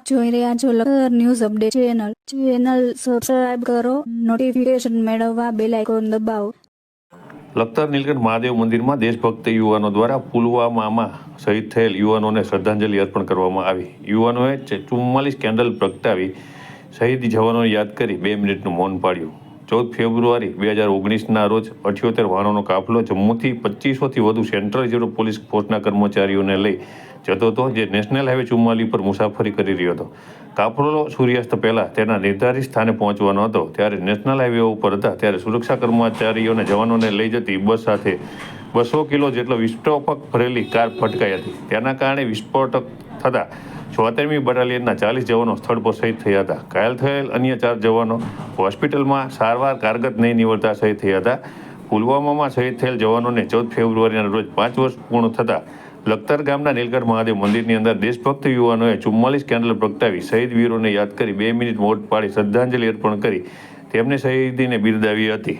આપ જોઈ રહ્યા છો લખર news update channel. Channel subscribe કરો નોટિફિકેશન મેળવવા બેલ આઇકોન દબાવો. લખતર, નીલકંઠ મહાદેવ મંદિરમાં દેશભક્ત યુવાનો દ્વારા પુલવામામાં શહીદ થયેલ યુવાનોને શ્રદ્ધાંજલિ અર્પણ કરવામાં આવી. યુવાનોએ ચુમ્માલીસ કેન્ડલ પ્રગટાવી શહીદ જવાનોને યાદ કરી બે મિનિટનું મૌન પાડ્યું. ચૌદ ફેબ્રુઆરી બે હજાર ઓગણીસના રોજ અઠ્યોતેર વાહનોનો કાફલો જમ્મુથી પચીસોથી વધુ સેન્ટ્રલ રિઝર્વ પોલીસ ફોર્સના કર્મચારીઓને લઈ જતો હતો, જે નેશનલ હાઈવે ચુમ્માલી પર મુસાફરી કરી રહ્યો હતો. કાફલો સૂર્યાસ્ત પહેલાં તેના નિર્ધારિત સ્થાને પહોંચવાનો હતો. ત્યારે નેશનલ હાઈવે ઉપર હતા. ત્યારે સુરક્ષા કર્મચારીઓને જવાનોને લઈ જતી બસ સાથે બસો કિલો જેટલો વિસ્ફોટક ભરેલી કાર ફટકાઈ હતી. તેના કારણે વિસ્ફોટક થતાં ચોતેરમી બટાલિયનના ચાલીસ જવાનો સ્થળ પર શહીદ થયા હતા. ઘાયલ થયેલ અન્ય ચાર જવાનો હોસ્પિટલમાં સારવાર કારગત નહીં નીવડતા શહીદ થયા હતા. પુલવામામાં શહીદ થયેલ જવાનોને ચૌદ ફેબ્રુઆરીના રોજ પાંચ વર્ષ પૂર્ણ થતાં લખતર ગામના નીલકંઠ મહાદેવ મંદિરની અંદર દેશભક્ત યુવાનોએ ચુમ્માલીસ કેન્ડલ પ્રગટાવી શહીદ વીરોને યાદ કરી બે મિનિટ મોટ પાડી શ્રદ્ધાંજલિ અર્પણ કરી. તેમને શહીદીને બિરદાવી હતી.